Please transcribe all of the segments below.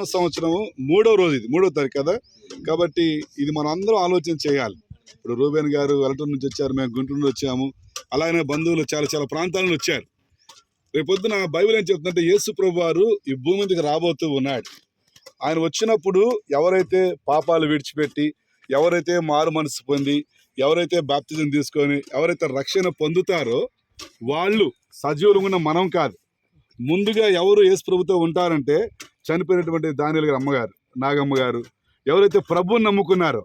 నూతన సంవత్సరం మూడో రోజు ఇది మూడో తారీఖు కదా? కాబట్టి ఇది మనం అందరం ఆలోచన చేయాలి. ఇప్పుడు రూబేన్ గారు వెలటూరు నుంచి వచ్చారు మేము గుంటూరు నుంచి వచ్చాము అలాగే బంధువులు చాలా చాలా ప్రాంతాల నుంచి వచ్చారు. రేపొద్దున బైబిల్ ఏం చెప్తుందంటే యేసు ప్రభు వారు ఈ భూమి మీదకి రాబోతూ ఉన్నాడు. ఆయన వచ్చినప్పుడు ఎవరైతే పాపాలు విడిచిపెట్టి ఎవరైతే మారు మనసు పొంది ఎవరైతే బాప్తిజం తీసుకొని ఎవరైతే రక్షణ పొందుతారో వాళ్ళు సజీవులు ఉన్న మనం కాదు. ముందుగా ఎవరు యేసు ప్రభుతో ఉంటారంటే చనిపోయినటువంటి దానిల గారి అమ్మగారు నాగమ్మ గారు ఎవరైతే ప్రభువుని నమ్ముకున్నారో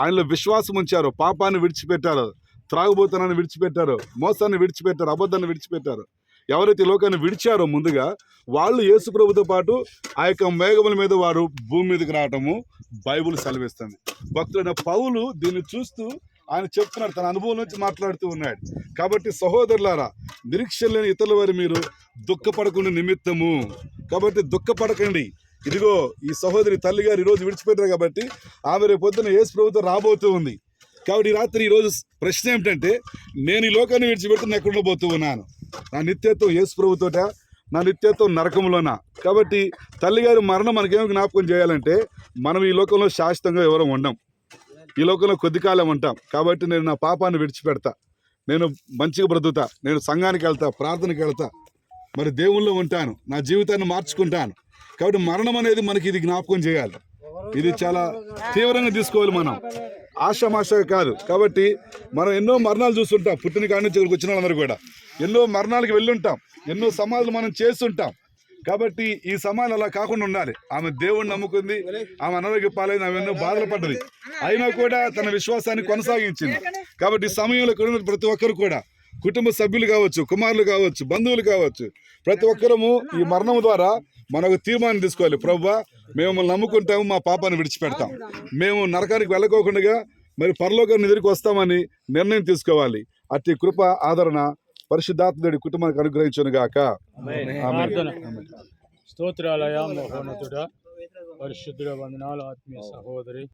ఆయనలో విశ్వాసం ఉంచారో పాపాన్ని విడిచిపెట్టారో త్రాగుబోతనాన్ని విడిచిపెట్టారో మోసాన్ని విడిచిపెట్టారో అబద్ధాన్ని విడిచిపెట్టారో ఎవరైతే లోకాన్ని విడిచారో ముందుగా వాళ్ళు యేసు ప్రభుతో పాటు ఆ యొక్క మేఘముల మీద వారు భూమి మీదకి రావటము బైబుల్ సెలవిస్తుంది. భక్తుడైన పౌలు దీన్ని చూస్తూ ఆయన చెప్తున్నాడు తన అనుభవం నుంచి మాట్లాడుతూ ఉన్నాడు. కాబట్టి సహోదరులారా నిరీక్ష లేని ఇతరుల వారి మీరు దుఃఖపడకుండా నిమిత్తము. కాబట్టి దుఃఖపడకండి. ఇదిగో ఈ సహోదరి తల్లి గారు ఈరోజు విడిచిపెట్టారు కాబట్టి ఆమె రేపు పొద్దున ఏసు ప్రభుత్వం రాబోతూ ఉంది. కాబట్టి ఈ రాత్రి ఈరోజు ప్రశ్న ఏమిటంటే నేను ఈ లోకాన్ని విడిచిపెడుతున్న ఎక్కడ ఉండబోతూ ఉన్నాను? నా నిత్యత్వం యేసు ప్రభుతోట నా నిత్యత్వం నరకంలోనా కాబట్టి తల్లిగారి మరణం మనకేమో జ్ఞాపకం చేయాలంటే మనం ఈ లోకంలో శాశ్వతంగా ఎవరం ఉండం. ఈ లోకంలో కొద్ది కాలం ఉంటాం. కాబట్టి నేను నా పాపాన్ని విడిచిపెడతా. నేను మంచిగా బ్రతుకుతా. నేను సంఘానికి వెళ్తా ప్రార్థనకి వెళ్తా. మరి దేవుల్లో ఉంటాను. నా జీవితాన్ని మార్చుకుంటాను. కాబట్టి మరణం అనేది మనకి ఇది జ్ఞాపకం చేయాలి. ఇది చాలా తీవ్రంగా తీసుకోవాలి మనం. ఆశామాష కాదు. కాబట్టి మనం ఎన్నో మరణాలు చూస్తుంటాం. పుట్టిన కాడి నుంచి ఇక్కడికి వచ్చిన వాళ్ళందరూ కూడా. ఎన్నో మరణాలకు వెళ్ళుంటాం. ఎన్నో సమాధులు మనం చేస్తుంటాం. కాబట్టి ఈ సమాజం అలా కాకుండా ఉండాలి. ఆమె దేవుణ్ణి నమ్ముకుంది. ఆమె అనారోగ్య పాలైంది. ఆమె ఎన్నో బాధలు పడ్డది. అయినా కూడా తన విశ్వాసాన్ని కొనసాగించింది. కాబట్టి ఈ సమయంలో ప్రతి ఒక్కరు కూడా. కుటుంబ సభ్యులు కావచ్చు కుమారులు కావచ్చు బంధువులు కావచ్చు ప్రతి ఒక్కరము ఈ మరణం ద్వారా మనకు తీర్మానం తీసుకోవాలి. ప్రవ్వా మేము నమ్ముకుంటాము మా పాపాన్ని విడిచిపెడతాం. మేము నరకానికి వెళ్ళకోకుండా మరి పరలోకాన్ని ఎదురుకు వస్తామని నిర్ణయం తీసుకోవాలి. అట్టి కృప ఆదరణ పరిశుద్ధాత్ముడి కుటుంబానికి అనుగ్రహించును గాక. ప్రార్థన. స్తోత్రాలయ మహోన్నతుడ పరిశుద్ధుడ వందనాలు ఆత్మీయ సహోదరి.